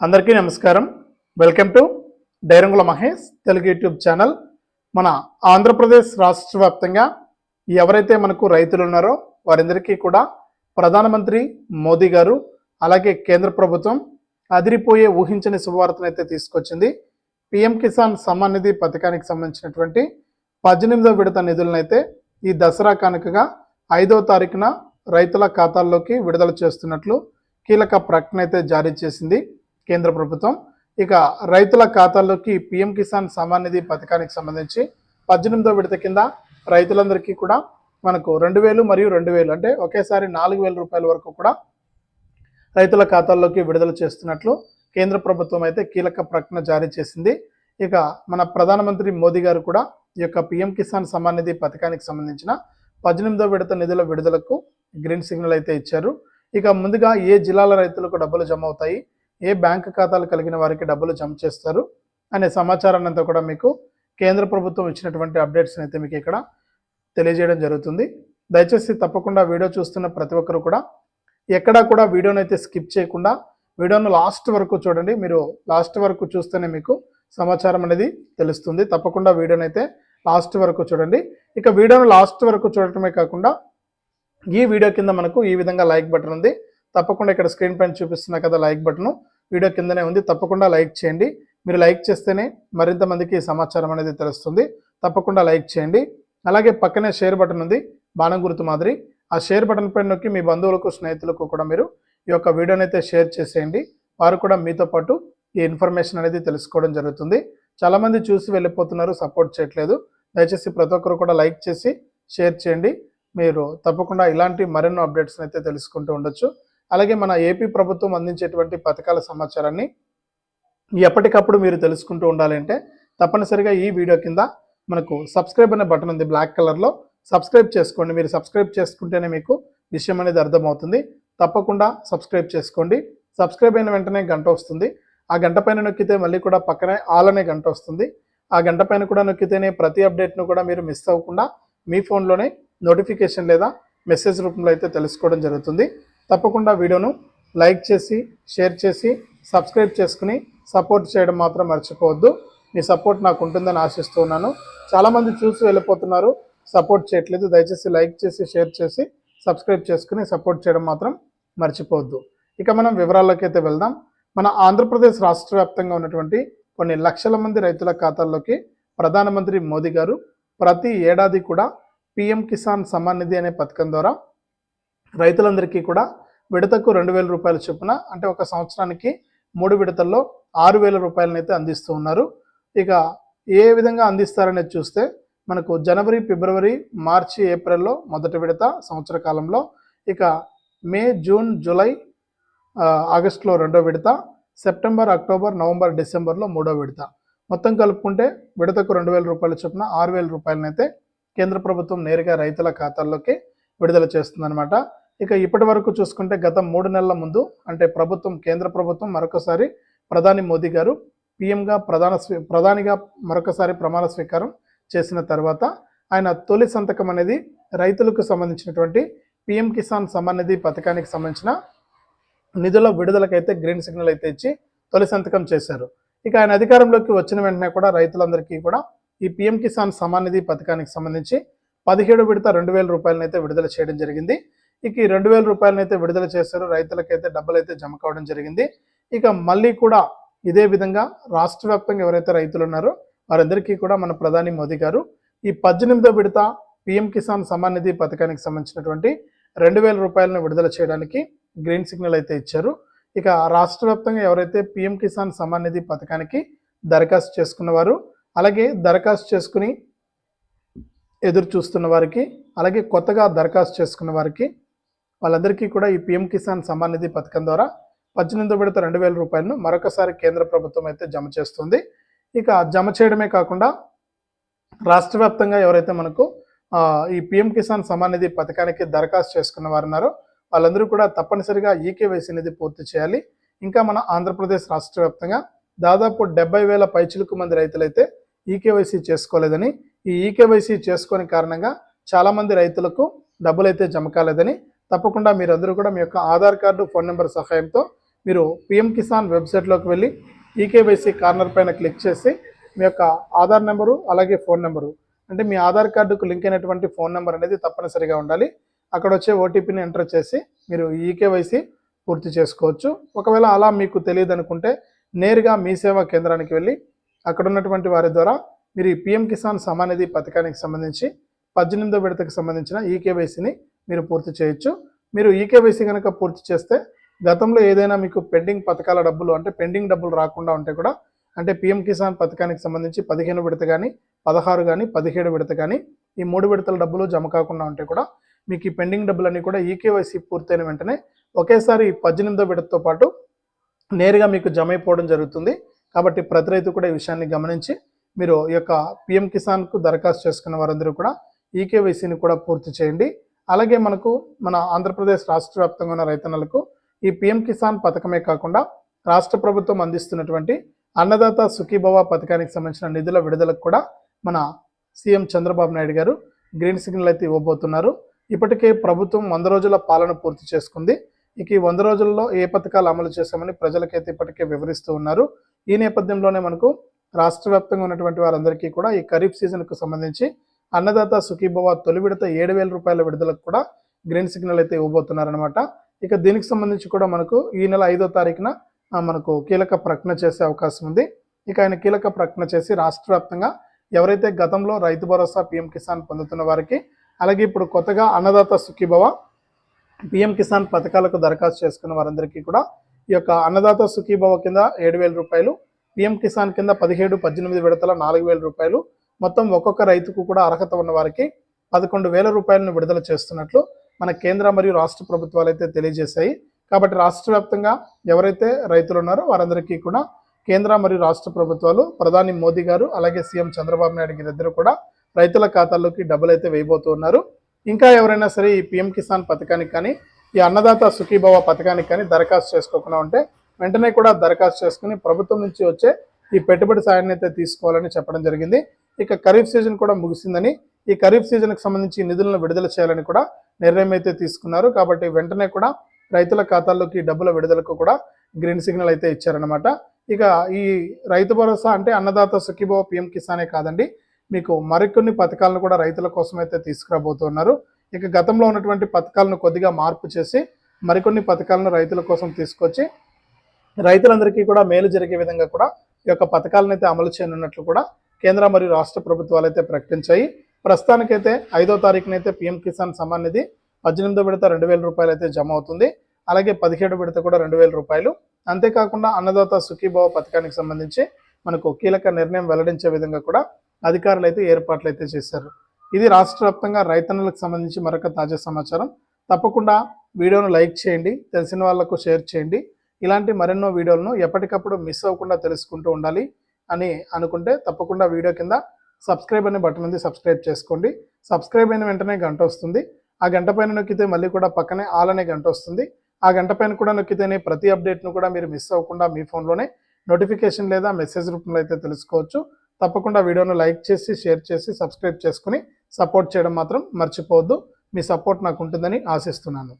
అందరికీ నమస్కారం. Welcome to Dairangula Mahesh Telugu YouTube channel. మన ఆంధ్రప్రదేశ్ రాష్ట్ర వ్యాప్తంగా ఎవరైతే మనకు రైతులు ఉన్నారో వారందరికీ కూడా ప్రధానమంత్రి మోదీ గారు అలాగే కేంద్ర ప్రభుత్వం అదిరిపోయే ఊహించని శుభవార్తను అయితే తీసుకొచ్చింది. పిఎం కిసాన్ సమ్మాన్ నిధి పథకానికి సంబంధించినటువంటి పద్దెనిమిదో విడత నిధులను అయితే ఈ దసరా కానుకగా ఐదో తారీఖున రైతుల ఖాతాల్లోకి విడుదల చేస్తున్నట్లు కీలక ప్రకటన అయితే జారీ చేసింది. కేంద్ర ప్రభుత్వం. ఇక రైతుల ఖాతాల్లోకి పిఎం కిసాన్ సమాన్ నిధి పథకానికి సంబంధించి పద్దెనిమిదో విడత కింద రైతులందరికీ కూడా మనకు రెండు వేలు మరియు రెండు వేలు అంటే ఒకేసారి నాలుగు వేల రూపాయల వరకు కూడా రైతుల ఖాతాల్లోకి విడుదల చేస్తున్నట్లు కేంద్ర ప్రభుత్వం అయితే కీలక ప్రకటన జారీ చేసింది. ఇక మన ప్రధానమంత్రి మోదీ గారు కూడా ఈ యొక్క పిఎం కిసాన్ సమాన్ నిధి పథకానికి సంబంధించిన పద్దెనిమిదో విడత నిధుల విడుదలకు గ్రీన్ సిగ్నల్ అయితే ఇచ్చారు. ఇక ముందుగా ఏ జిల్లాల రైతులకు డబ్బులు జమ అవుతాయి? ఏ బ్యాంక్ ఖాతాలు కలిగిన వారికి డబ్బులు జమ చేస్తారు అనే సమాచారాన్ని అంతా కూడా మీకు కేంద్ర ప్రభుత్వం ఇచ్చినటువంటి అప్డేట్స్ని అయితే మీకు ఇక్కడ తెలియజేయడం జరుగుతుంది. దయచేసి తప్పకుండా వీడియో చూస్తున్న ప్రతి ఒక్కరు కూడా ఎక్కడా కూడా వీడియోని అయితే స్కిప్ చేయకుండా వీడియోను లాస్ట్ వరకు చూడండి. మీరు లాస్ట్ వరకు చూస్తేనే మీకు సమాచారం అనేది తెలుస్తుంది. తప్పకుండా వీడియోని అయితే లాస్ట్ వరకు చూడండి. ఇక వీడియోను లాస్ట్ వరకు చూడటమే కాకుండా ఈ వీడియో కింద మనకు ఈ విధంగా లైక్ బటన్ ఉంది. తప్పకుండా ఇక్కడ స్క్రీన్ పైన చూపిస్తున్నా కదా లైక్ బటన్. వీడియో కిందనే ఉంది. తప్పకుండా లైక్ చేయండి. మీరు లైక్ చేస్తేనే మరింత మందికి సమాచారం అనేది తెలుస్తుంది. తప్పకుండా లైక్ చేయండి. అలాగే పక్కనే షేర్ బటన్ ఉంది. బాణం గుర్తు మాదిరి. ఆ షేర్ బటన్ పైన నొక్కి మీ బంధువులకు స్నేహితులకు కూడా మీరు ఈ యొక్క వీడియోని అయితే షేర్ చేసేయండి. వారు కూడా మీతో పాటు ఈ ఇన్ఫర్మేషన్ అనేది తెలుసుకోవడం జరుగుతుంది. చాలామంది చూసి వెళ్ళిపోతున్నారు. సపోర్ట్ చేయట్లేదు. దయచేసి ప్రతి ఒక్కరు కూడా లైక్ చేసి షేర్ చేయండి. మీరు తప్పకుండా ఇలాంటి మరెన్నో అప్డేట్స్ అయితే తెలుసుకుంటూ ఉండొచ్చు. అలాగే మన ఏపీ ప్రభుత్వం అందించేటువంటి పథకాల సమాచారాన్ని ఎప్పటికప్పుడు మీరు తెలుసుకుంటూ ఉండాలంటే తప్పనిసరిగా ఈ వీడియో కింద మనకు సబ్స్క్రైబ్ అనే బటన్ ఉంది బ్లాక్ కలర్లో. సబ్స్క్రైబ్ చేసుకోండి. మీరు సబ్స్క్రైబ్ చేసుకుంటేనే మీకు విషయం అనేది అర్థమవుతుంది. తప్పకుండా సబ్స్క్రైబ్ చేసుకోండి. సబ్స్క్రైబ్ అయిన వెంటనే గంట వస్తుంది. ఆ గంట పైన నొక్కితే మళ్ళీ కూడా పక్కనే ఆల్ అనే గంట వస్తుంది. ఆ గంట పైన కూడా నొక్కితేనే ప్రతి అప్డేట్ను కూడా మీరు మిస్ అవ్వకుండా మీ ఫోన్లోనే నోటిఫికేషన్ లేదా మెసేజ్ రూపంలో అయితే తెలుసుకోవడం జరుగుతుంది. తప్పకుండా వీడియోను లైక్ చేసి షేర్ చేసి సబ్స్క్రైబ్ చేసుకుని సపోర్ట్ చేయడం మాత్రం మర్చిపోవద్దు. మీ సపోర్ట్ నాకు ఉంటుందని ఆశిస్తూ ఉన్నాను. చాలామంది చూసి వెళ్ళిపోతున్నారు. సపోర్ట్ చేయట్లేదు. దయచేసి లైక్ చేసి షేర్ చేసి సబ్స్క్రైబ్ చేసుకుని సపోర్ట్ చేయడం మాత్రం మర్చిపోవద్దు. ఇక మనం వివరాల్లోకి అయితే వెళ్దాం. మన ఆంధ్రప్రదేశ్ రాష్ట్ర వ్యాప్తంగా ఉన్నటువంటి కొన్ని లక్షల మంది రైతుల ఖాతాల్లోకి ప్రధానమంత్రి మోదీ గారు ప్రతి ఏడాది కూడా పిఎం కిసాన్ సమ్మాన్ నిధి అనే పథకం ద్వారా రైతులందరికీ కూడా విడతకు రెండు వేల రూపాయల చొప్పున అంటే ఒక సంవత్సరానికి మూడు విడతల్లో ఆరు వేల రూపాయలనైతే అందిస్తూ ఉన్నారు. ఇక ఏ విధంగా అందిస్తారనేది చూస్తే మనకు జనవరి ఫిబ్రవరి మార్చి ఏప్రిల్లో మొదటి విడత సంవత్సర కాలంలో ఇక మే జూన్ జూలై ఆగస్టులో రెండో విడత సెప్టెంబర్ అక్టోబర్ నవంబర్ డిసెంబర్లో మూడో విడత. మొత్తం కలుపుకుంటే విడతకు రెండు వేల రూపాయల చొప్పున ఆరు వేల రూపాయలనైతే కేంద్ర ప్రభుత్వం నేరుగా రైతుల ఖాతాల్లోకి విడుదల చేస్తుందన్నమాట. ఇక ఇప్పటి వరకు చూసుకుంటే గత మూడు నెలల ముందు అంటే ప్రభుత్వం కేంద్ర ప్రభుత్వం మరొకసారి ప్రధాని మోదీ గారు పీఎంగా ప్రధాన స్వీ ప్రధానిగా మరొకసారి ప్రమాణ స్వీకారం చేసిన తర్వాత ఆయన తొలి సంతకం అనేది రైతులకు సంబంధించినటువంటి పిఎం కిసాన్ సమ్మాన్ నిధి పథకానికి సంబంధించిన నిధుల విడుదలకైతే గ్రీన్ సిగ్నల్ అయితే ఇచ్చి తొలి సంతకం చేశారు. ఇక ఆయన అధికారంలోకి వచ్చిన వెంటనే కూడా రైతులందరికీ కూడా ఈ పిఎం కిసాన్ సమ్మాన్ నిధి పథకానికి సంబంధించి పదిహేడు విడత రెండు వేల రూపాయలనైతే విడుదల చేయడం జరిగింది. ఇక ఈ రెండు వేల రూపాయలను అయితే విడుదల చేశారు. రైతులకైతే డబ్బులు అయితే జమ కావడం జరిగింది. ఇక మళ్ళీ కూడా ఇదే విధంగా రాష్ట్ర వ్యాప్తంగా ఎవరైతే రైతులు ఉన్నారో వారందరికీ కూడా మన ప్రధాని మోదీ గారు ఈ పద్దెనిమిదో విడత పిఎం కిసాన్ సమాన్ నిధి పథకానికి సంబంధించినటువంటి రెండు వేల రూపాయలను విడుదల చేయడానికి గ్రీన్ సిగ్నల్ అయితే ఇచ్చారు. ఇక రాష్ట్ర వ్యాప్తంగా ఎవరైతే పిఎం కిసాన్ సమాన్ నిధి పథకానికి దరఖాస్తు చేసుకున్నవారు అలాగే దరఖాస్తు చేసుకుని ఎదురు చూస్తున్న వారికి అలాగే కొత్తగా దరఖాస్తు చేసుకున్న వారికి వాళ్ళందరికీ కూడా ఈ పిఎం కిసాన్ సమ్మాన్ నిధి పథకం ద్వారా పద్దెనిమిది విడత రెండు వేల రూపాయలను మరొకసారి కేంద్ర ప్రభుత్వం అయితే జమ చేస్తుంది. ఇక జమ చేయడమే కాకుండా రాష్ట్ర వ్యాప్తంగా ఎవరైతే మనకు ఈ పిఎం కిసాన్ సమ్మాన్ నిధి పథకానికి దరఖాస్తు చేసుకున్న వారు ఉన్నారో వాళ్ళందరూ కూడా తప్పనిసరిగా ఈకేవైసీ అనేది పూర్తి చేయాలి. ఇంకా మన ఆంధ్రప్రదేశ్ రాష్ట్ర వ్యాప్తంగా దాదాపు డెబ్బై వేల పైచిలుకు మంది రైతులైతే ఈకేవైసీ చేసుకోలేదని ఈ ఈకేవైసీ చేసుకోని కారణంగా చాలామంది రైతులకు డబ్బులు అయితే జమ కాలేదని తప్పకుండా మీరందరూ కూడా మీ యొక్క ఆధార్ కార్డు ఫోన్ నెంబర్ సహాయంతో మీరు పిఎం కిసాన్ వెబ్సైట్లోకి వెళ్ళి ఈకేవైసీ కార్నర్ పైన క్లిక్ చేసి మీ యొక్క ఆధార్ నెంబరు అలాగే ఫోన్ నెంబరు అంటే మీ ఆధార్ కార్డుకు లింక్ అయినటువంటి ఫోన్ నెంబర్ అనేది తప్పనిసరిగా ఉండాలి. అక్కడ వచ్చే ఓటీపీని ఎంటర్ చేసి మీరు ఈకేవైసీ పూర్తి చేసుకోవచ్చు. ఒకవేళ అలా మీకు తెలియదు అనుకుంటే నేరుగా మీ సేవా కేంద్రానికి వెళ్ళి అక్కడ ఉన్నటువంటి వారి ద్వారా మీరు ఈ పిఎం కిసాన్ సమానిధి పథకానికి సంబంధించి పద్దెనిమిదో విడతకు సంబంధించిన ఈకేవైసీని మీరు పూర్తి చేయొచ్చు. మీరు ఈకేవైసీ కనుక పూర్తి చేస్తే గతంలో ఏదైనా మీకు పెండింగ్ పథకాల డబ్బులు అంటే పెండింగ్ డబ్బులు రాకుండా ఉంటే కూడా అంటే పిఎం కిసాన్ పథకానికి సంబంధించి పదిహేను విడత కానీ పదహారు కానీ పదిహేడు విడత కానీ ఈ మూడు విడతల డబ్బులు జమ కాకుండా ఉంటే కూడా మీకు ఈ పెండింగ్ డబ్బులన్నీ కూడా ఈకేవైసీ పూర్తయిన వెంటనే ఒకేసారి పద్దెనిమిదో విడతతో పాటు నేరుగా మీకు జమ అయిపోవడం జరుగుతుంది. కాబట్టి ప్రతి రైతు కూడా ఈ విషయాన్ని గమనించి మీరు ఈ యొక్క పిఎం కిసాన్కు దరఖాస్తు చేసుకున్న వారందరూ కూడా ఈకేవైసీని కూడా పూర్తి చేయండి. అలాగే మనకు మన ఆంధ్రప్రదేశ్ రాష్ట్ర వ్యాప్తంగా ఉన్న రైతన్నలకు ఈ పిఎం కిసాన్ పథకమే కాకుండా రాష్ట్ర ప్రభుత్వం అందిస్తున్నటువంటి అన్నదాత సుఖీభవ పథకానికి సంబంధించిన నిధుల విడుదలకు కూడా మన సీఎం చంద్రబాబు నాయుడు గారు గ్రీన్ సిగ్నల్ అయితే ఇవ్వబోతున్నారు. ఇప్పటికే ప్రభుత్వం వంద రోజుల పాలన పూర్తి చేసుకుంది. ఇక ఈ వంద రోజుల్లో ఏ పథకాలు అమలు చేశామని ప్రజలకైతే ఇప్పటికే వివరిస్తూ ఉన్నారు. ఈ నేపథ్యంలోనే మనకు రాష్ట్ర వ్యాప్తంగా ఉన్నటువంటి వారందరికీ కూడా ఈ ఖరీఫ్ సీజన్కు సంబంధించి అన్నదాత సుఖీభవ తొలి విడత ఏడు వేల రూపాయల విడుదలకు కూడా గ్రీన్ సిగ్నల్ అయితే ఇవ్వబోతున్నారనమాట ఇక దీనికి సంబంధించి కూడా మనకు ఈ నెల ఐదో తారీఖున మనకు కీలక ప్రకటన చేసే అవకాశం ఉంది. ఇక ఆయన కీలక ప్రకటన చేసి రాష్ట్ర వ్యాప్తంగా ఎవరైతే గతంలో రైతు భరోసా పిఎం కిసాన్ పొందుతున్న వారికి అలాగే ఇప్పుడు కొత్తగా అన్నదాత సుఖీభవ పిఎం కిసాన్ పథకాలకు దరఖాస్తు చేసుకున్న వారందరికీ కూడా ఈ యొక్క అన్నదాత సుఖీభవ కింద ఏడు వేల రూపాయలు పిఎం కిసాన్ కింద పదిహేడు పద్దెనిమిది విడతల నాలుగు వేల రూపాయలు మొత్తం ఒక్కొక్క రైతుకు కూడా అర్హత ఉన్న వారికి పదకొండు వేల రూపాయలను విడుదల చేస్తున్నట్లు మన కేంద్ర మరియు రాష్ట్ర ప్రభుత్వాలు అయితే తెలియజేశాయి. కాబట్టి రాష్ట్ర వ్యాప్తంగా ఎవరైతే రైతులు ఉన్నారో వారందరికీ కూడా కేంద్ర మరియు రాష్ట్ర ప్రభుత్వాలు ప్రధాని మోదీ గారు అలాగే సీఎం చంద్రబాబు నాయుడు గారి కూడా రైతుల ఖాతాల్లోకి డబ్బులు అయితే వేయబోతూ ఉన్నారు. ఇంకా ఎవరైనా సరే ఈ పిఎం కిసాన్ పథకానికి కానీ ఈ అన్నదాత సుఖీభవ పథకానికి కానీ దరఖాస్తు చేసుకోకుండా ఉంటే వెంటనే కూడా దరఖాస్తు చేసుకుని ప్రభుత్వం నుంచి వచ్చే ఈ పెట్టుబడి సాయాన్ని అయితే తీసుకోవాలని చెప్పడం జరిగింది. ఇక ఖరీఫ్ సీజన్ కూడా ముగిసిందని ఈ ఖరీఫ్ సీజన్కి సంబంధించి నిధులను విడుదల చేయాలని కూడా నిర్ణయం అయితే తీసుకున్నారు. కాబట్టి వెంటనే కూడా రైతుల ఖాతాల్లోకి డబ్బుల విడుదలకు కూడా గ్రీన్ సిగ్నల్ అయితే ఇచ్చారనమాట ఇక ఈ రైతు భరోసా అంటే అన్నదాత సుఖీభవ పిఎం కిసానే కాదండి. మీకు మరికొన్ని పథకాలను కూడా రైతుల కోసం అయితే తీసుకురాబోతున్నారు. ఇక గతంలో ఉన్నటువంటి పథకాలను కొద్దిగా మార్పు చేసి మరికొన్ని పథకాలను రైతుల కోసం తీసుకొచ్చి రైతులందరికీ కూడా మేలు జరిగే విధంగా కూడా ఈ యొక్క పథకాలను అయితే అమలు చేయనున్నట్లు కూడా కేంద్ర మరియు రాష్ట్ర ప్రభుత్వాలు అయితే ప్రకటించాయి. ప్రస్తుతానికైతే ఐదో తారీఖునైతే పిఎం కిసాన్ సమ్మాన్ నిధి పద్దెనిమిదో విడత రెండు వేల రూపాయలు అయితే జమ అవుతుంది. అలాగే పదిహేడు విడత కూడా రెండు వేల రూపాయలు. అంతేకాకుండా అన్నదాత సుఖీభావ పథకానికి సంబంధించి మనకు కీలక నిర్ణయం వెల్లడించే విధంగా కూడా అధికారులు అయితే ఏర్పాట్లు అయితే చేశారు. ఇది రాష్ట్ర వ్యాప్తంగా రైతన్నులకు సంబంధించి మరొక తాజా సమాచారం. తప్పకుండా వీడియోను లైక్ చేయండి తెలిసిన వాళ్ళకు షేర్ చేయండి. ఇలాంటి మరెన్నో వీడియోలను ఎప్పటికప్పుడు మిస్ అవ్వకుండా తెలుసుకుంటూ ఉండాలి. అని అనుకుంటే తప్పకుండా వీడియో కింద సబ్స్క్రైబ్ అనే బటన్ ఉంది సబ్స్క్రైబ్ చేసుకోండి. సబ్స్క్రైబ్ అయిన వెంటనే గంట వస్తుంది. ఆ గంట పైన నొక్కితే మళ్ళీ కూడా పక్కనే ఆల్ అనే గంట వస్తుంది. ఆ గంట పైన కూడా నొక్కితేనే ప్రతి అప్డేట్ను కూడా మీరు మిస్ అవ్వకుండా మీ ఫోన్లోనే నోటిఫికేషన్ లేదా మెసేజ్ రూపంలో అయితే తెలుసుకోవచ్చు. తప్పకుండా వీడియోను లైక్ చేసి షేర్ చేసి సబ్స్క్రైబ్ చేసుకుని సపోర్ట్ చేయడం మాత్రం మర్చిపోవద్దు. మీ సపోర్ట్ నాకు ఉంటుందని ఆశిస్తున్నాను.